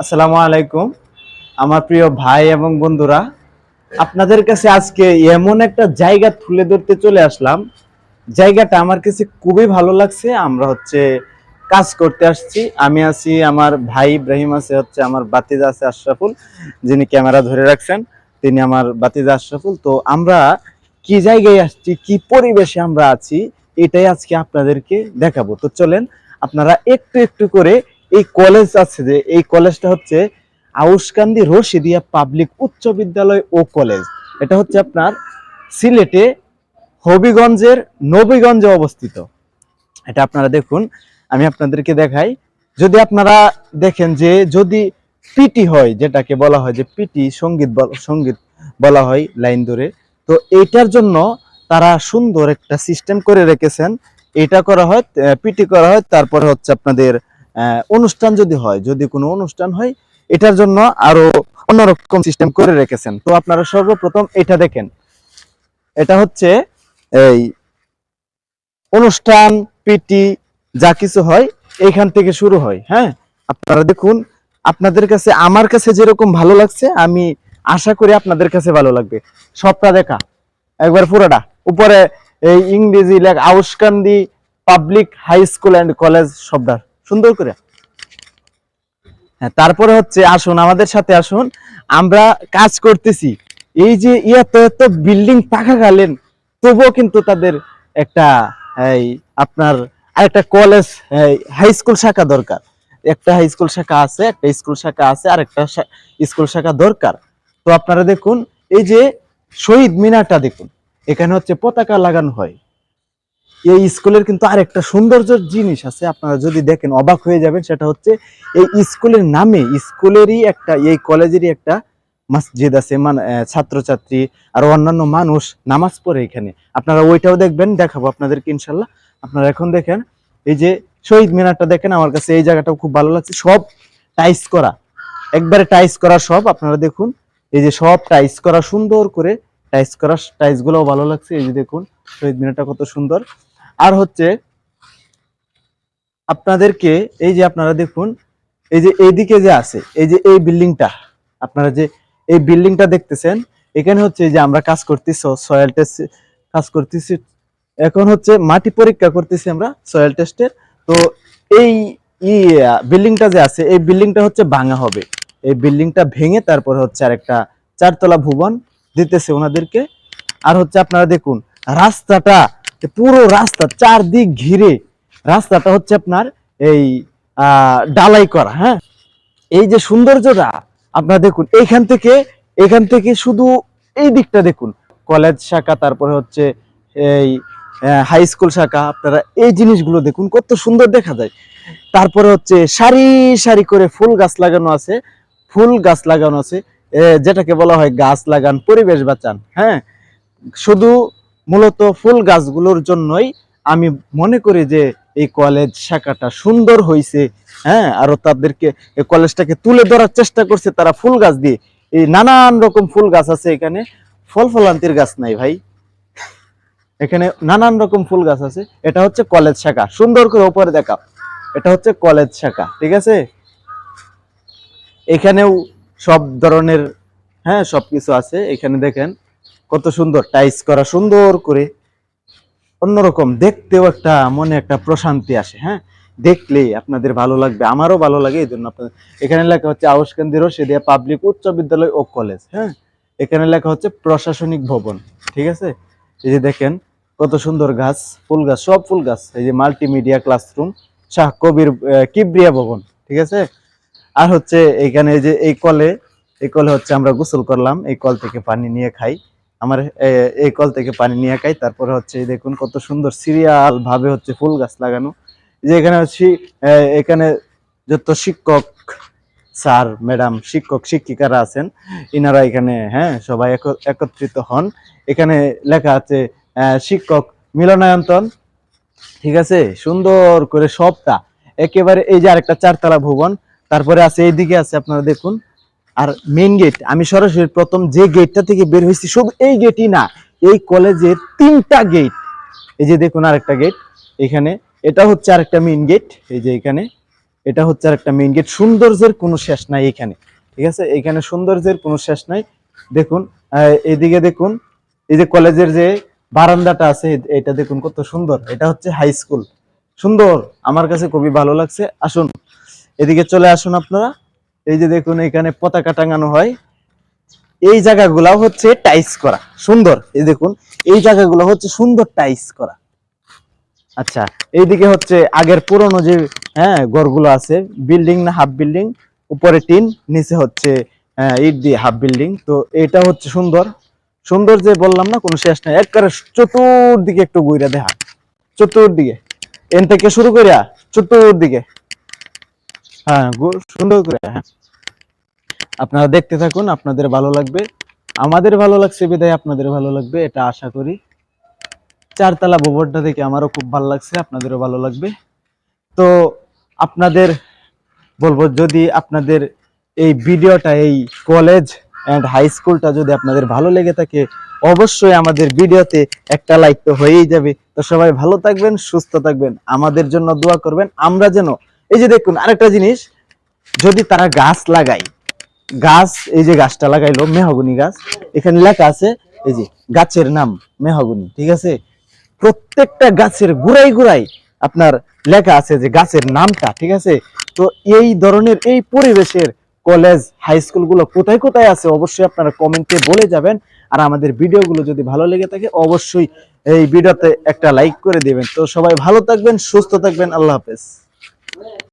আসসালামু আলাইকুম। আমার প্রিয় ভাই এবং বন্ধুরা, আপনাদের কাছে আজকে এমন একটা জায়গা তুলে ধরতে চলে আসলাম। জায়গাটা আমার কাছে খুবই ভালো লাগছে। আমরা হচ্ছে কাজ করতে আসছি। আমি আছি, আমার ভাই ইব্রাহিম আছে, হচ্ছে আমার বাতিজা আছে, আশরাফুল, যিনি ক্যামেরা ধরে রাখছেন, তিনি আমার বাতিজা, আশরাফুল। তো আমরা কি জায়গায় আসছি, কি পরিবেশে আমরা আছি, এটাই আজকে আপনাদেরকে দেখাবো। তো চলেন, আপনারা একটু একটু করে এই কলেজ আছে যে, এই কলেজটা হচ্ছে আউসকান্দি রশিদিয়া পাবলিক উচ্চ বিদ্যালয় ও কলেজ এটা হচ্ছে আপনার সিলেটে হবিগঞ্জের নবীগঞ্জে অবস্থিত। এটা আপনারা দেখুন, আমি আপনাদেরকে দেখাই। যদি আপনারা দেখেন যে, যদি পিটি হয়, যেটাকে বলা হয় যে পিটি সংগীত সংগীত বলা হয় লাইন ধরে, তো এইটার জন্য তারা সুন্দর একটা সিস্টেম করে রেখেছেন। এটা করা হয় পিটি করা হয়, তারপরে হচ্ছে আপনাদের অনুষ্ঠান যদি হয়, যদি কোনো অনুষ্ঠান হয়, এটার জন্য আরও অন্যরকম সিস্টেম করে রেখেছেন। তো আপনারা সর্বপ্রথম এটা দেখেন। এটা হচ্ছে এই অনুষ্ঠান পিটি যা কিছু হয়, এইখান থেকে শুরু হয় হ্যাঁ? আপনারা দেখুন, আপনাদের কাছে, আমার কাছে যেরকম ভালো লাগছে, আমি আশা করি আপনাদের কাছে ভালো লাগবে। সবটা দেখা, একবার পুরোটা। উপরে এই ইংরেজি লেখ, Auskandi public high school and college শব্দ সুন্দর করে। হ্যাঁ তারপরে হচ্ছে আসুন, আমাদের সাথে আসুন। আমরা কাজ করতেছি। এই যে এত এত বিল্ডিং পাখা থাকাকালীন তবুও কিন্তু তাদের একটা, এই, আপনার আরেকটা কলেজ হাই স্কুল শাখা দরকার। একটা হাই স্কুল শাখা আছে, একটা স্কুল শাখা আছে আর একটা স্কুল শাখা দরকার। তো আপনারা দেখুন, এই যে শহীদ মিনারটা দেখুন, এখানে হচ্ছে পতাকা লাগানো হয়। এই স্কুলের কিন্তু আরেকটা সৌন্দর্য জিনিস আছে, আপনারা যদি দেখেন অবাক হয়ে যাবেন, সেটা হচ্ছে এই স্কুলের নামে, স্কুলেরই একটা, এই কলেজেরই একটা মসজিদ আছে ছাত্রছাত্রী আর অন্যান্য মানুষ নামাজ পড়ে এখানে। আপনারা ওইটাও দেখবেন, দেখাবো আপনাদেরকে ইনশাল্লাহ। আপনারা এখন দেখেন, এই যে শহীদ মিনারটা দেখেন, আমার কাছে এই জায়গাটাও খুব ভালো লাগছে। সব টাইস করা, একবারে টাইস করা সব, আপনারা দেখুন, এই যে সব টাইস করা, সুন্দর করে টাইস করা টাইস গুলোও ভালো লাগছে। এই যে দেখুন শহীদ মিনারটা কত সুন্দর। আর হচ্ছে, আপনাদেরকে এই যে আপনারা দেখুন, এই যে এইদিকে যে আছে, এই যে এই বিল্ডিংটা, আপনারা যে এই বিল্ডিংটা দেখতেছেন, এখানে হচ্ছে যে আমরা কাজ করতেছি সয়েল টেস্ট কাজ করতেছি। এখন হচ্ছে মাটি পরীক্ষা করতেছি আমরা সয়েল টেস্টের তো এই বিল্ডিংটা যে আছে, এই বিল্ডিংটা হচ্ছে ভাঙা হবে। এই বিল্ডিংটা ভেঙে তারপর হচ্ছে আরেকটা চারতলা ভুবন দিতেছে ওনাদেরকে। আর হচ্ছে আপনারা দেখুন রাস্তাটা পুরো রাস্তা চারদিক ঘিরে। রাস্তাটা হচ্ছে আপনার এই ডালাই করা হ্যাঁ? এই যে সৌন্দর্যটা, আপনারা দেখুন, এইখান থেকে এখান থেকে শুধু এই দিকটা দেখুন। কলেজ শাখা, তারপরে হচ্ছে এই হাই স্কুল শাখা, আপনারা এই জিনিসগুলো দেখুন, কত সুন্দর দেখা যায়। তারপরে হচ্ছে সারি সারি করে ফুল গাছ লাগানো আছে, ফুল গাছ লাগানো আছে যেটাকে বলা হয় গাছ লাগান, পরিবেশ বাঁচান হ্যাঁ? শুধু মূলত ফুল গাছগুলোর জন্যই আমি মনে করি যে এই কলেজ শাখাটা সুন্দর হয়েছে হ্যাঁ আরও তাদেরকে কলেজটাকে তুলে ধরার চেষ্টা করছে তারা ফুল গাছ দিয়ে। এই নানান রকম ফুল গাছ আছে এখানে। ফল ফলান্তির গাছ নাই ভাই। এখানে নানান রকম ফুল গাছ আছে। এটা হচ্ছে কলেজ শাখা। সুন্দর করে ওপরে দেখা এটা হচ্ছে কলেজ শাখা, ঠিক আছে? এখানেও সব ধরনের হ্যাঁ সবকিছু আছে। এখানে দেখেন কত সুন্দর টাইস করা সুন্দর করে। অন্যরকম দেখতেও একটা মনে একটা প্রশান্তি আসে হ্যাঁ? দেখলেই আপনাদের ভালো লাগবে, আমারও ভালো লাগে এই জন্য আপনাদের। এখানে লেখা হচ্ছে আউসকান্দি রশিদিয়া পাবলিক উচ্চ বিদ্যালয় ও কলেজ হ্যাঁ? এখানে লেখা হচ্ছে প্রশাসনিক ভবন, ঠিক আছে? এই যে দেখেন, কত সুন্দর গাছ, ফুল গাছ, সব ফুল গাছ। এই যে মাল্টিমিডিয়া ক্লাসরুম শাহ কবির কিবরিয়া ভবন, ঠিক আছে? আর হচ্ছে এখানে যে এই কলে এই কলে হচ্ছে আমরা গোসল করলাম, এই কল থেকে পানি নিয়ে খাই। আমার এই কল থেকে পানি নিয়ে খাই। তারপরে হচ্ছে দেখুন কত সুন্দর সিরিয়াল ভাবে হচ্ছে ফুল গাছ লাগানো। যে এখানে হচ্ছে এখানে যত শিক্ষক স্যার, ম্যাডাম, শিক্ষক, শিক্ষিকারা আছেন, ইনারা এখানে হ্যাঁ সবাই এক- একত্রিত হন। এখানে লেখা আছে শিক্ষক মিলনায়ন্তন ঠিক আছে? সুন্দর করে সবটা। একেবারে এই যে আরেকটা চারতলা ভবন, তারপরে আছে, এইদিকে আছে আপনারা দেখুন আর মেইন গেট আমি সরাসরি প্রথম যে গেটটা থেকে বের হয়েছি, শুধু এই গেটই না, এই কলেজের তিনটা গেট এই যে দেখুন আরেকটা গেট এখানে, এটা হচ্ছে আরেকটা মেইন গেট এই যে এখানে, এটা হচ্ছে আর একটা মেইন গেট সৌন্দর্যের কোনো শেষ নাই এখানে, ঠিক আছে? এখানে সৌন্দর্যের কোনো শেষ নাই। দেখুন এদিকে দেখুন, এই যে কলেজের যে বারান্দাটা আছে, এটা দেখুন কত সুন্দর। এটা হচ্ছে হাই স্কুল সুন্দর, আমার কাছে খুবই ভালো লাগছে। আসুন, এদিকে চলে আসুন আপনারা। এই যে দেখুন, এখানে পতাকা টাঙানো হয়। এই জায়গাগুলা হচ্ছে টাইস করা। সুন্দর, এই দেখুন, এই জায়গাগুলো হচ্ছে সুন্দর টাইস করা। আচ্ছা এইদিকে হচ্ছে আগের পুরনো যে হ্যাঁ ঘরগুলো আছে, বিল্ডিং না হাফ বিল্ডিং, উপরে টিন, নিচে হচ্ছে ইট দিয়ে হাফ বিল্ডিং। তো এটা হচ্ছে সুন্দর। সুন্দর যে বললাম না, কোনো শেষ নাই। একবারে চতুর্দিকে একটু ঘুরে দেখা। চতুর্দিকে। এন থেকে শুরু করিয়া চতুর্দিকে। হ্যাঁ সুন্দর করে হ্যাঁ। আপনারা দেখতে থাকুন, আপনাদের ভালো লাগবে। আমাদের ভালো লাগছে, বিদায় আপনাদের ভালো লাগবে, এটা আশা করি। চারতলা ভবনটা দেখে আমারও খুব ভালো লাগছে, আপনাদেরও ভালো লাগবে। তো, আপনাদের বলব, যদি আপনাদের এই ভিডিওটা, এই কলেজ অ্যান্ড হাই স্কুলটা যদি আপনাদের ভালো লেগে থাকে, অবশ্যই আমাদের ভিডিওতে একটা লাইক তো হয়েই যাবে। তো সবাই ভালো থাকবেন, সুস্থ থাকবেন, আমাদের জন্য দোয়া করবেন। আমরা যেন এই যে দেখুন, আরেকটা জিনিস, যদি তারা গাছ লাগায়, গাছ, এই যে গাছটা লাগাইলো, মেহগুনি গাছ, এখানে লেখা আছে, এই যে গাছের নাম, মেহগুনি, ঠিক আছে? প্রত্যেকটা গাছের গুড়াই গুড়াই আপনার লেখা আছে যে গাছের নামটা, ঠিক আছে? তো এই ধরনের এই পরিবেশের কলেজ হাই স্কুলগুলো কোথায় কোথায় আছে, অবশ্যই আপনারা কমেন্টে বলে যাবেন। আর আমাদের ভিডিওগুলো যদি ভালো লেগে থাকে, অবশ্যই এই ভিডিওতে একটা লাইক করে দিবেন। তো সবাই ভালো থাকবেন, সুস্থ থাকবেন, আল্লাহ হাফেজ।